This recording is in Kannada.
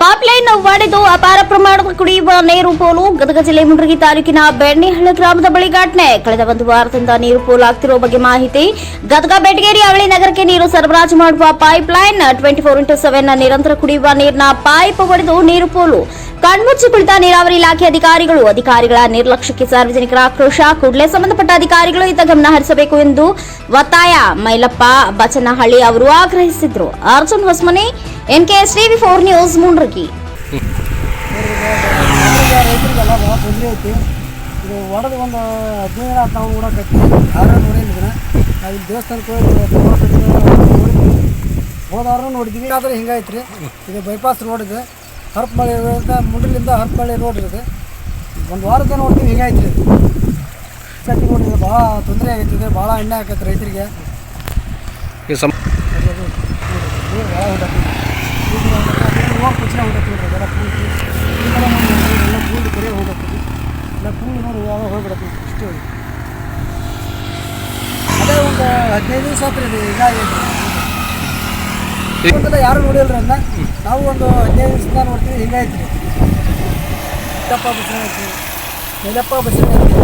ಪೈಪ್ಲೈನ್ ಒಡೆದು ಅಪಾರ ಪ್ರಮಾಣದ ಕುಡಿಯುವ ನೀರು ಪೋಲು ಗದಗ ಜಿಲ್ಲೆ ಮುಂಡ್ರಗಿ ತಾಲೂಕಿನ ಬೆಣ್ಣೆಹಳ್ಳ ಗ್ರಾಮದ ಬಳಿ ಘಟನೆ. ಕಳೆದ ಒಂದು ವಾರದಿಂದ ನೀರು ಪೋಲು ಆಗ್ತಿರುವ ಬಗ್ಗೆ ಮಾಹಿತಿ. ಗದಗ ಬೆಟಗೇರಿ ಅವಳಿ ನಗರಕ್ಕೆ ನೀರು ಸರಬರಾಜು ಮಾಡುವ pipeline twenty four into seven ನಿರಂತರ ಕುಡಿಯುವ ನೀರಿನ ಪೈಪ್ ಒಡೆದು ನೀರು ಪೋಲು. ಕಣ್ಮುಚ್ಚಿ ಕುಳಿತ ನೀರಾವರಿ ಇಲಾಖೆ ಅಧಿಕಾರಿಗಳು, ಅಧಿಕಾರಿಗಳ ನಿರ್ಲಕ್ಷ್ಯಕ್ಕೆ ಸಾರ್ವಜನಿಕರ ಆಕ್ರೋಶ, ಕೂಡಲೇ ಸಂಬಂಧಪಟ್ಟ ಅಧಿಕಾರಿಗಳು ಇತ್ತ ಗಮನ ಹರಿಸಬೇಕು ಎಂದು ಒತ್ತಾಯ. ಮೈಲಪ್ಪ ಬಚನಹಳ್ಳಿ ಅವರು ಆಗ್ರಹಿಸಿದ್ರು. Arjun Hosmane NKS TV four news Mundargi ರೈತರಿಗೆಲ್ಲ ಭಾಳ ತೊಂದರೆ ಐತಿ ಇದು ಒಡೆದು ಒಂದು ಹದಿನೈದು ಆತು ನಾವು ನೋಡಕತ್ತಿ ಯಾರು ನೋಡಿಲ್ಲ ಇದನ್ನ ನಾವು ಇಲ್ಲಿ ದೇವಸ್ಥಾನಕ್ಕೆ ಹೋಗಿ ಪ್ರವಾಸಕ್ಕೆ ನೋಡಿದ್ವಿ ಹೋದವ್ರು ನೋಡಿದ್ವಿ ಆದರೆ ಹಿಂಗಾಯ್ತು ರೀ ಇದು ಬೈಪಾಸ್ ರೋಡ್ ಇದು ಹರಪಮಳೆ ಮುಂಡಲಿಂದ ಹರಪಮಳೆ ರೋಡ್ ಇದು ಒಂದು ವಾರದ ನೋಡ್ತೀವಿ ಹಿಂಗಾಯ್ತು ರೀ ಸತಿ ನೋಡಿದ್ರೆ ಭಾಳ ತೊಂದರೆ ಆಗೈತೆ ಇದು ಭಾಳ ಎಣ್ಣೆ ಆಕೈತೆ ರೈತರಿಗೆ ಪೂರ್ತಿ ನೋಡಿ ಯಾವಾಗ ಹೋಗ್ಬಿಡುತ್ತೆ ಇಷ್ಟು ಅದೇ ಒಂದು ಹದಿನೈದು ದಿವಸ ಆತ್ರಿ ಇದು ಹೀಗಾಗೈತೆ ಯಾರು ನೋಡಿಲ್ರಿ ಅದನ್ನ? ನಾವು ಒಂದು ಹದಿನೈದು ದಿವಸದಿಂದ ನೋಡ್ತೀವಿ ಹಿಂಗಾಯ್ತು. ರೀ ಚಿಕ್ಕಪ್ಪ ಬಸವಣ್ಣ ಐತಿ ಮೇಲಪ್ಪ ಬಸ್ಸಿನ ಐತಿ